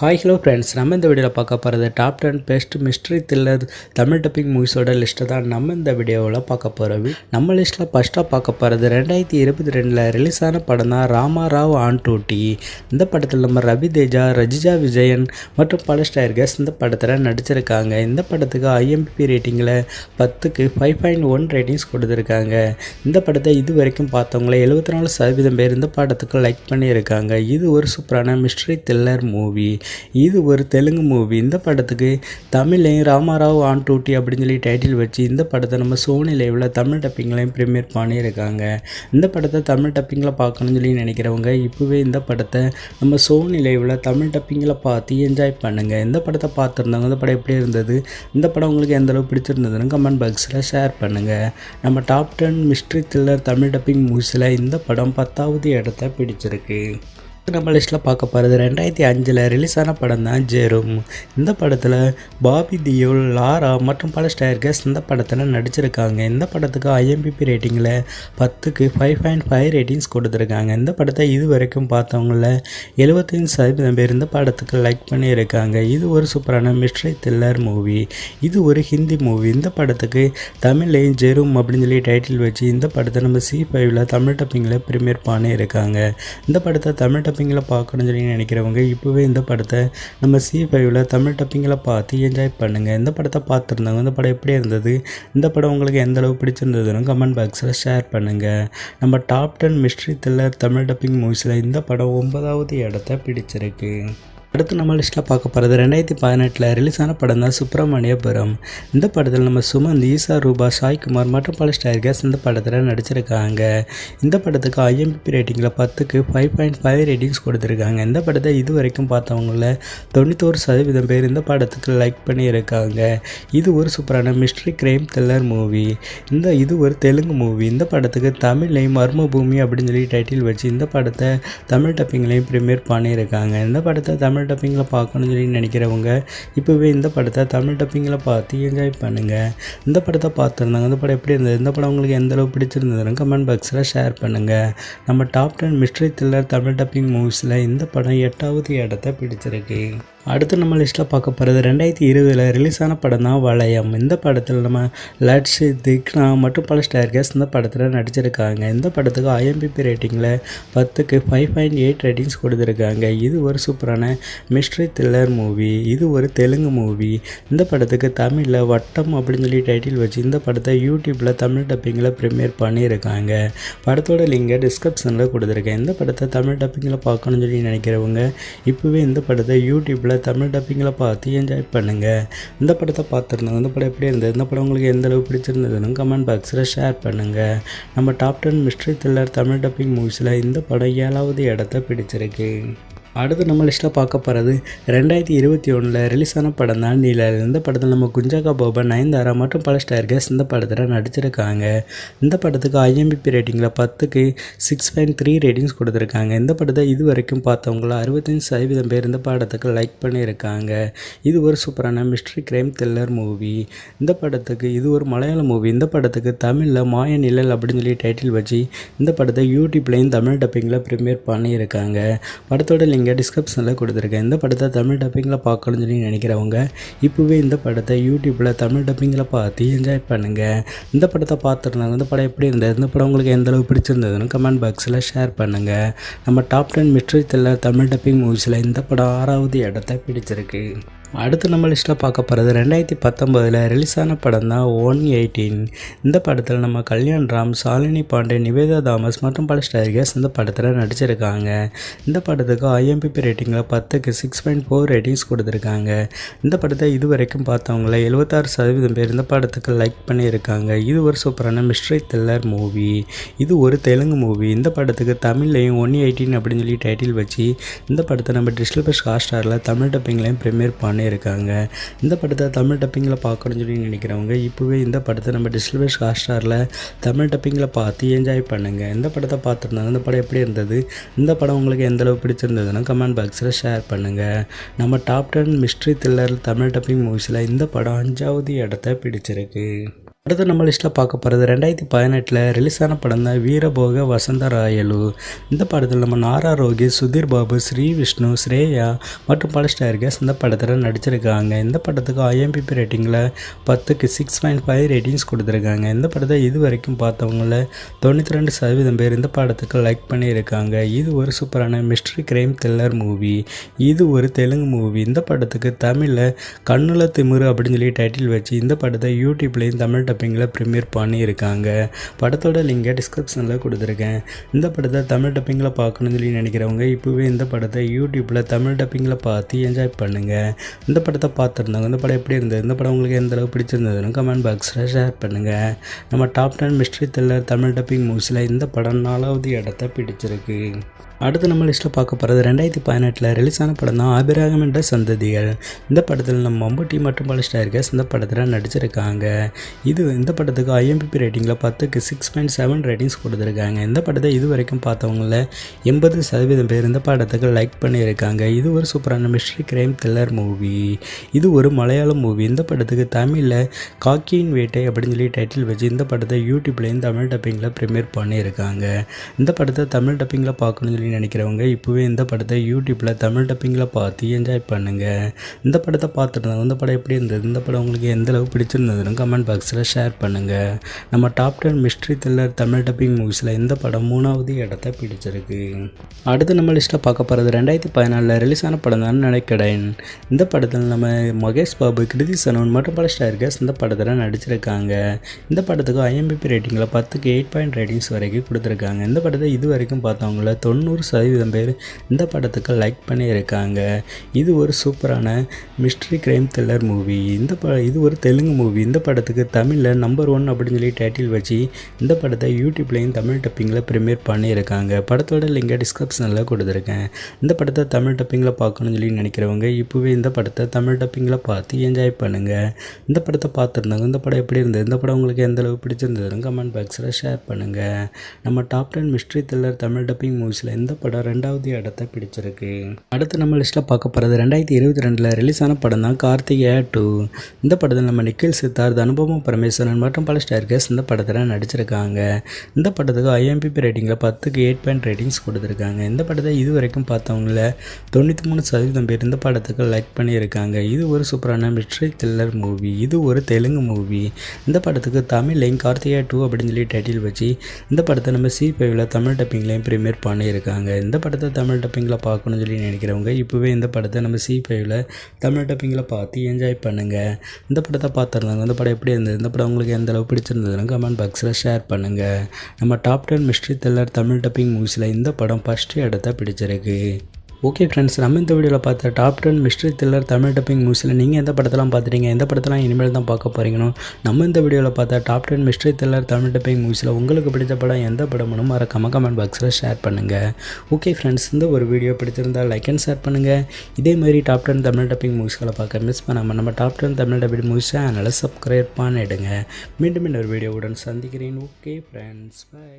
Hi hello friends நம்ம இந்த வீடியோவில் பார்க்க போகிறது top ten best mystery thriller Tamil dubbing மூவிஸோட லிஸ்ட்டை தான் நம்ம இந்த வீடியோவில் பார்க்க போகிறோம் நம்ம லிஸ்ட்டில் ஃபஸ்ட்டாக பார்க்க போகிறது ரெண்டாயிரத்தி இருபத்தி ரெண்டில் ரிலீஸ் ஆன படம் தான் ராமா ராவ் ஆன் டூட்டி. இந்த படத்தில் நம்ம ரவி தேஜா ரஜிஜா விஜயன் மற்றும் பல ஸ்டார்கஸ் இந்த படத்தில் நடிச்சிருக்காங்க. இந்த படத்துக்கு ஐஎம்பி ரேட்டிங்கில் பத்துக்கு ஃபைவ் பாயிண்ட் ஒன் ரேட்டிங்ஸ் கொடுத்துருக்காங்க. இந்த படத்தை இது வரைக்கும் பார்த்தவங்களே எழுபத்தி நாலு சதவீதம் பேர் இந்த படத்துக்கு லைக் பண்ணியிருக்காங்க. இது ஒரு சூப்பரான மிஸ்ட்ரி த்ரில்லர் மூவி இது ஒரு தெலுங்கு மூவி இந்த படத்துக்கு தமிழையும் ராமாராவ் ஆன் டூட்டி அப்படின்னு சொல்லி டைட்டில் வச்சு இந்த படத்தை நம்ம சோனி லைவில் தமிழ் டப்பிங்லையும் ப்ரீமியர் பண்ணியிருக்காங்க. இந்த படத்தை தமிழ் டப்பிங்கில் பார்க்கணும்னு சொல்லி நினைக்கிறவங்க இப்போவே இந்த படத்தை நம்ம சோனி லைவில் தமிழ் டப்பிங்கில் பார்த்து என்ஜாய் பண்ணுங்கள் இந்த படத்தை பார்த்துருந்தவங்க இந்த படம் எப்படி இருந்தது? இந்த படம் உங்களுக்கு எந்தளவு பிடிச்சிருந்ததுன்னு கமெண்ட் பாக்ஸில் ஷேர் பண்ணுங்கள் நம்ம top ten mystery thriller Tamil dubbing மூவிஸில் இந்த படம் பத்தாவது இடத்த பிடிச்சிருக்கு. நம்ம லிஸ்ட்டில் பார்க்க போகிறது ரெண்டாயிரத்தி அஞ்சில் ரிலீஸ் ஆன படம் தான் ஜெரும். இந்த படத்தில் பாபி தியோல் லாரா மற்றும் பல ஸ்டார்கஸ் இந்த படத்தில் நடிச்சிருக்காங்க. இந்த படத்துக்கு ஐஎம்பிபி ரேட்டிங்கில் பத்துக்கு ஃபைவ் பாயிண்ட் ஃபைவ் ரேட்டிங்ஸ் கொடுத்துருக்காங்க. இந்த படத்தை இது வரைக்கும் பார்த்தவங்கள எழுபத்தஞ்சு சதவீதம் பேர் இந்த படத்துக்கு லைக் பண்ணியிருக்காங்க. இது ஒரு சூப்பரான மிஸ்ட்ரி த்ரில்லர் மூவி இது ஒரு ஹிந்தி மூவி இந்த படத்துக்கு தமிழ்லையும் ஜெரும் அப்படின்னு சொல்லி டைட்டில் வச்சு இந்த படத்தை நம்ம சி ஃபைவ்ல தமிழ் டப்பிங்கில் ப்ரீமியர் பண்ணியிருக்காங்க. இந்த படத்தை தமிழ் டப்பிங்கில் பார்க்கணும்னு சொல்லி நினைக்கிறவங்க இப்போவே இந்த படத்தை நம்ம சி ஃபைவ்ல தமிழ் டப்பிங்கில் பார்த்து என்ஜாய் பண்ணுங்கள் இந்த படத்தை பார்த்துருந்தாங்க இந்த படம் எப்படி இருந்தது இந்த படம் உங்களுக்கு எந்த அளவு பிடிச்சிருந்ததுன்னு கமெண்ட் பாக்ஸில் ஷேர் பண்ணுங்கள் நம்ம top ten mystery thriller Tamil dubbing மூவிஸில் இந்த படம் ஒன்பதாவது இடத்த பிடிச்சிருக்கு. அடுத்து நம்ம லிஸ்ட்டில் பார்க்க போகிறது ரெண்டாயிரத்தி பதினெட்டில் ரிலீஸ் ஆன படம் தான் சுப்பிரமணியபுரம் இந்த படத்தில் நம்ம சுமந்த் ஈசா ரூபா சாய்குமார் மற்றும் பல ஸ்டார்கஸ் இந்த படத்தில் நடிச்சிருக்காங்க. இந்த படத்துக்கு ஐஎம்பிபி ரேட்டிங்கில் பத்துக்கு ஃபைவ் பாயிண்ட் ஃபைவ் ரேட்டிங்ஸ் கொடுத்துருக்காங்க. இந்த படத்தை இது வரைக்கும் பார்த்தவங்கள தொண்ணூத்தோரு சதவீதம் பேர் இந்த படத்துக்கு லைக் பண்ணியிருக்காங்க. இது ஒரு சூப்பரான மிஸ்ட்ரி கிரைம் த்ரில்லர் மூவி இந்த இது ஒரு தெலுங்கு மூவி இந்த படத்துக்கு தமிழ்லையும் மர்ம பூமி அப்படின்னு சொல்லி டைட்டில் வச்சு இந்த படத்தை தமிழ் டப்பிங்லையும் ப்ரீமியர் பண்ணியிருக்காங்க. இந்த படத்தை தமிழ் தமிழ் டப்பிங்கில் பார்க்கணும்னு சொல்லி நினைக்கிறவங்க இப்போவே இந்த படத்தை தமிழ் டப்பிங்கில் பார்த்து என்ஜாய் பண்ணுங்கள் இந்த படத்தை பார்த்துருந்தாங்க இந்த படம் எப்படி இருந்தது இந்த படம் உங்களுக்கு எந்த அளவு பிடிச்சிருந்ததுன்னு கமெண்ட் பாக்ஸில் ஷேர் பண்ணுங்கள் நம்ம top ten mystery thriller Tamil dubbing மூவிஸில் இந்த படம் எட்டாவது இடத்த பிடிச்சிருக்கு. அடுத்து நம்ம லிஸ்ட்டில் பார்க்க போகிறது ரெண்டாயிரத்தி இருபதில் ரிலீஸான படம் தான் வளையம். இந்த படத்தில் நம்ம லட்ஸ் திக்னா மற்றும் பல ஸ்டார்கேஸ் இந்த படத்தில் நடிச்சிருக்காங்க. இந்த படத்துக்கு ஐஎம்பிபி ரேட்டிங்கில் பத்துக்கு ஃபைவ் பாயிண்ட் எயிட் ரேட்டிங்ஸ் கொடுத்துருக்காங்க. இது ஒரு சூப்பரான மிஸ்ட்ரி த்ரில்லர் மூவி இது ஒரு தெலுங்கு மூவி இந்த படத்துக்கு தமிழில் வட்டம் அப்படின்னு சொல்லி டைட்டில் வச்சு இந்த படத்தை யூடியூப்பில் தமிழ் டப்பிங்கில் ப்ரிமியர் பண்ணியிருக்காங்க. படத்தோட லிங்கை டிஸ்கிரிப்ஷனில் கொடுத்துருக்கேன். இந்த படத்தை தமிழ் டப்பிங்கில் பார்க்கணும்னு சொல்லி நினைக்கிறவங்க இப்போவே இந்த படத்தை யூடியூப்பில் தமிழ் டப்பிங்கில் பார்த்து என்ஜாய் பண்ணுங்கள் இந்த படத்தை பார்த்துருந்தோம் இந்த படம் எப்படி இருந்தது? இந்த படம் உங்களுக்கு எந்த அளவு பிடிச்சிருந்ததுன்னு கமெண்ட் பாக்ஸில் ஷேர் பண்ணுங்கள் நம்ம top ten mystery thriller Tamil dubbing மூவிஸில் இந்த படம் ஏழாவது இடத்த பிடிச்சிருக்கு. அடுத்து நம்ம லிஸ்ட்டில் பார்க்க போகிறது ரெண்டாயிரத்தி இருபத்தி ஒன்றில் ரிலீஸ் ஆன படம் தான் நீலல் இந்த படத்தில் நம்ம குஞ்சாக்கா போபா நயன்தாரா மற்றும் பல ஸ்டார்கஸ் இந்த படத்தில் நடிச்சிருக்காங்க. இந்த படத்துக்கு ஐஎம்பிபி ரேட்டிங்கில் பத்துக்கு சிக்ஸ் பாயிண்ட் த்ரீ ரேட்டிங்ஸ் கொடுத்துருக்காங்க. இந்த படத்தை இது வரைக்கும் பார்த்தவங்கள அறுபத்தஞ்சு சதவீதம் பேர் இந்த படத்துக்கு லைக் பண்ணியிருக்காங்க. இது ஒரு சூப்பரான மிஸ்ட்ரி கிரைம் த்ரில்லர் மூவி இந்த படத்துக்கு இது ஒரு மலையாள மூவி இந்த படத்துக்கு தமிழில் மாய நிழல் அப்படின்னு சொல்லி டைட்டில் வச்சு இந்த படத்தை யூடியூப்லேயும் தமிழ் டப்பிங்கில் ப்ரீமியர் பண்ணியிருக்காங்க. படத்தோட இங்கே டிஸ்கிரிப்ஷனில் கொடுத்துருக்கேன். இந்த படத்தை தமிழ் டப்பிங்கில் பார்க்கணும்னு சொல்லி நினைக்கிறவங்க இப்போவே இந்த படத்தை யூடியூப்பில் தமிழ் டப்பிங்கில் பார்த்து என்ஜாய் பண்ணுங்கள் இந்த படத்தை பார்த்துருந்தாங்க இந்த படம் எப்படி இருந்தது இந்த படம் உங்களுக்கு எந்த அளவு பிடிச்சிருந்ததுன்னு கமெண்ட் பாக்ஸில் ஷேர் பண்ணுங்கள் நம்ம top ten mystery thriller Tamil dubbing மூவிஸில் இந்த படம் ஆறாவது இடத்த பிடிச்சிருக்கு. அடுத்து நம்ம லிஸ்ட்டில் பார்க்க போகிறது ரெண்டாயிரத்தி பத்தொம்போதில் ரிலீஸ் ஆன படம் தான் ஒன் எயிட்டீன் இந்த படத்தில் நம்ம கல்யாண் ராம் சாலினி பாண்டே நிவேதா தாமஸ் மற்றும் பல ஸ்டாரிகர்ஸ் இந்த படத்தில் நடிச்சிருக்காங்க. இந்த படத்துக்கு ஐஎம்பிபி ரேட்டிங்கில் பத்துக்கு சிக்ஸ் பாயிண்ட் ஃபோர் ரேட்டிங்ஸ் கொடுத்துருக்காங்க. இந்த படத்தை இது வரைக்கும் பார்த்தவங்கள எழுபத்தாறு சதவீதம் பேர் இந்த படத்துக்கு லைக் பண்ணியிருக்காங்க. இது ஒரு சூப்பரான மிஸ்ட்ரி த்ரில்லர் மூவி இது ஒரு தெலுங்கு மூவி இந்த படத்துக்கு தமிழ்லையும் ஒன் எயிட்டீன் அப்படின்னு சொல்லி டைட்டில் வச்சு இந்த படத்தை நம்ம டிஸ்டல்பஸ் ஹாஸ்டாரில் ஹாட் ஸ்டாரில் தமிழ் டப்பிங்லையும் ப்ரீமியர் பண்ணி பண்ணியிருக்காங்க இந்த படத்தை தமிழ் டப்பிங்கில் பார்க்கணும்னு சொல்லி நினைக்கிறவங்க இப்போவே இந்த படத்தை நம்ம டிஸ்டிபேஸ் ஹாட்ஸ்டாரில் தமிழ் டப்பிங்கில் பார்த்து என்ஜாய் பண்ணுங்கள் இந்த படத்தை பார்த்துருந்தாங்க இந்த படம் எப்படி இருந்தது? இந்த படம் உங்களுக்கு எந்தளவு பிடிச்சிருந்ததுன்னா கமெண்ட் பாக்ஸில் ஷேர் பண்ணுங்கள் நம்ம top ten mystery thriller Tamil dubbing மூவிஸில் இந்த படம் அஞ்சாவது இடத்த பிடிச்சிருக்கு. அடுத்து நம்ம லிஸ்ட்டில் பார்க்க போகிறது ரெண்டாயிரத்தி பதினெட்டில் ரிலீஸ் ஆன படம் தான் வீரபோக வசந்த ராயலு. இந்த படத்தில் நம்ம நாரா ரோகி சுதீர் பாபு ஸ்ரீ விஷ்ணு ஸ்ரேயா மற்றும் பல ஸ்டார்கஸ் இந்த படத்தில் நடிச்சிருக்காங்க. இந்த படத்துக்கு ஐஎம்பிபி ரேட்டிங்கில் பத்துக்கு சிக்ஸ் பாயிண்ட் ஃபைவ் ரேட்டிங்ஸ் கொடுத்துருக்காங்க. இந்த படத்தை இது வரைக்கும் பார்த்தவங்கள தொண்ணூற்றி ரெண்டு சதவீதம் பேர் இந்த படத்துக்கு லைக் பண்ணியிருக்காங்க. இது ஒரு சூப்பரான மிஸ்ட்ரி கிரைம் த்ரில்லர் மூவி இது ஒரு தெலுங்கு மூவி இந்த படத்துக்கு தமிழில் கண்ணுல திமிரு அப்படின்னு சொல்லி டைட்டில் வச்சு இந்த படத்தை யூடியூப்லேயும் தமிழ் டப்பிங்கில் ப்ரீமியர் பண்ணியிருக்காங்க. படத்தோட லிங்கை டிஸ்கிரிப்ஷனில் கொடுத்துருக்கேன். இந்த படத்தை தமிழ் டப்பிங்கில் பார்க்கணும்னு சொல்லி நினைக்கிறவங்க இப்போவே இந்த படத்தை யூடியூப்பில் தமிழ் டப்பிங்கில் பார்த்து என்ஜாய் பண்ணுங்கள் இந்த படத்தை பார்த்துருந்தாங்க இந்த படம் எப்படி இருந்தது இந்த படம் உங்களுக்கு எந்த அளவுக்கு பிடிச்சிருந்ததுன்னு கமெண்ட் பாக்ஸில் ஷேர் பண்ணுங்கள் நம்ம top ten mystery thriller Tamil dubbing மூவிஸில் இந்த படம் நாலாவது இடத்த பிடிச்சிருக்கு. அடுத்து நம்ம லிஸ்ட்டில் பார்க்க போகிறது ரெண்டாயிரத்தி பதினெட்டில் ரிலீஸ் ஆன படம் தான் ஆபிராகம் என்ற சந்ததிகள். இந்த படத்தில் நம்ம மம்புட்டி மற்றும் பல ஸ்டார்கஸ் இந்த படத்தில் நடிச்சிருக்காங்க. இது இந்த படத்துக்கு ஐஎம்பிபி ரேட்டிங்கில் பத்துக்கு சிக்ஸ் பாயிண்ட் செவன் ரேட்டிங்ஸ் கொடுத்துருக்காங்க. இந்த படத்தை இது வரைக்கும் பார்த்தவங்கள எண்பது சதவீதம் பேர் இந்த படத்துக்கு லைக் பண்ணியிருக்காங்க. இது ஒரு சூப்பரான மிஸ்ட்ரி கிரைம் த்ரில்லர் மூவி இது ஒரு மலையாளம் மூவி இந்த படத்துக்கு தமிழில் காக்கியின் வேட்டை அப்படின்னு சொல்லி டைட்டில் வச்சு இந்த படத்தை யூடியூப்லேயும் தமிழ் டப்பிங்கில் ப்ரிமியர் பண்ணியிருக்காங்க. இந்த படத்தை தமிழ் டப்பிங்கில் பார்க்கணும்னு சொல்லி நினைக்கிறவங்க இப்போவே இந்த படத்தை யூடியூப்பில் தமிழ் டப்பிங்கில் பார்த்து என்ஜாய் பண்ணுங்கள் இந்த படத்தை பார்த்துருந்தாங்க இந்த படம் எப்படி இருந்தது? இந்த படம் உங்களுக்கு எந்த அளவுக்கு பிடிச்சிருந்ததுன்னு கமெண்ட் பாக்ஸில் ஷேர் பண்ணுங்கள் நம்ம top ten mystery thriller Tamil dubbing மூவிஸில் இந்த படம் மூணாவது இடத்த பிடிச்சிருக்கு. அடுத்து நம்ம லிஸ்ட்டில் பார்க்க போகிறது ரெண்டாயிரத்தி பதினாலில் ரிலீஸ் ஆன படம் தான் நினைக்கிறேன். இந்த படத்தில் நம்ம மகேஷ் பாபு கிருதி சனோன் மற்றும் பல ஸ்டார்கர்ஸ் இந்த படத்தில் நடிச்சிருக்காங்க. இந்த படத்துக்கு ஐஎம்பிபி ரேட்டிங்கில் பத்துக்கு எயிட் பாயிண்ட் ரேட்டிங்ஸ் வரைக்கும் கொடுத்துருக்காங்க. இந்த படத்தை இது வரைக்கும் பார்த்தவங்கள தொண்ணூறு சதவீதம் பேர் இந்த படத்துக்கு லைக் பண்ணியிருக்காங்க. இது ஒரு சூப்பரான மிஸ்ட்ரி கிரைம் த்ரில்லர் மூவி இந்த ப இது ஒரு தெலுங்கு மூவி இந்த படத்துக்கு தமிழில் நம்பர் ஒன் அப்படின்னு சொல்லி டைட்டில் வச்சு இந்த படத்தை யூடியூப்லேயும் தமிழ் டப்பிங்கில் ப்ரிமியர் பண்ணியிருக்காங்க. படத்தோட லிங்கை டிஸ்கிரிப்ஷனில் கொடுத்துருக்கேன். இந்த படத்தை தமிழ் டப்பிங்கில் பார்க்கணும்னு சொல்லி நினைக்கிறவங்க இப்போவே இந்த படத்தை தமிழ் டப்பிங்கில் பார்த்து என்ஜாய் பண்ணுங்கள் இந்த படத்தை பார்த்துருந்தாங்க இந்த படம் எப்படி இருந்தது இந்த படம் உங்களுக்கு எந்த அளவு பிடிச்சிருந்ததுன்னு கமெண்ட் பாக்ஸில் ஷேர் பண்ணுங்கள் நம்ம top ten mystery thriller Tamil dubbing மூவிஸில் இந்த இந்த படம் ரெண்டாவது இடத்த பிடிச்சிருக்கு. அடுத்து நம்ம லிஸ்ட்டில் பார்க்க போகிறது ரெண்டாயிரத்தி இருபத்தி ரெண்டில் ரிலீஸ் ஆன படம் தான் கார்த்திகேயா டூ. இந்த படத்தில் நம்ம நிக்கில் சித்தார்த் அனுபவம் பரமேஸ்வரன் மற்றும் பல ஸ்டார்கஸ் இந்த படத்தில் நடிச்சிருக்காங்க. இந்த படத்துக்கு ஐஎம்பிபி ரேட்டிங்கில் பத்துக்கு எயிட் பாயிண்ட் ரேட்டிங்ஸ் கொடுத்துருக்காங்க. இந்த படத்தை இது வரைக்கும் பார்த்தவங்கள தொண்ணூற்றி மூணு சதவீதம் பேர் இந்த படத்துக்கு லைக் பண்ணியிருக்காங்க. இது ஒரு சூப்பரான மிஸ்ட்ரி த்ரில்லர் மூவி இது ஒரு தெலுங்கு மூவி இந்த படத்துக்கு தமிழ்லையும் கார்த்திகா டூ அப்படின்னு சொல்லி டைட்டில் வச்சு இந்த படத்தை நம்ம சி ஃபைவ்ல தமிழ் டப்பிங்லேயும் ப்ரீமியர் பண்ணியிருக்காங்க. இந்த படத்தை தமிழ் டப்பிங்கில் பார்க்கணும்னு சொல்லி நினைக்கிறவங்க இப்போவே இந்த படத்தை நம்ம சி ஃபைவ்ல தமிழ் டப்பிங்கில் பார்த்து என்ஜாய் பண்ணுங்கள் இந்த படத்தை பார்த்துருந்தாங்க இந்த படம் எப்படி இருந்தது இந்த படம் உங்களுக்கு எந்த அளவு பிடிச்சிருந்ததுன்னு கமெண்ட் பாக்ஸில் ஷேர் பண்ணுங்கள் நம்ம top ten mystery thriller Tamil dubbing மூவிஸில் இந்த படம் ஃபஸ்ட்டு இடத்த பிடிச்சிருக்கு. ஓகே ஃப்ரெண்ட்ஸ் நம்ம இந்த வீடியோவில் பார்த்த top ten mystery thriller Tamil dubbing மூவிஸில் நீங்கள் எந்த படத்தெல்லாம் பார்த்துட்டீங்க எந்த படத்தெல்லாம் இனிமேல் தான் பார்க்க போகிறீங்கன்னு நம்ம இந்த வீடியோவில் பார்த்த top ten mystery thriller Tamil dubbing மூவிஸில் உங்களுக்கு பிடிச்ச படம் எந்த படமும் மறக்காம கமெண்ட் பாக்ஸில் ஷேர் பண்ணுங்கள் ஓகே ஃப்ரெண்ட்ஸ் இந்த ஒரு வீடியோ பிடிச்சிருந்தால் லைக் அண்ட் ஷேர் பண்ணுங்கள் இதே மாதிரி டாப் டென் தமிழ் டப்பிங் மூவிஸ்களை பார்க்க மிஸ் பண்ணாமல் நம்ம top ten Tamil dubbing movies சேனலை சப்ஸ்கிரைப் பண்ணிடுங்க. மீண்டும் இன்னொரு வீடியோவுடன் சந்திக்கிறேன். Okay friends by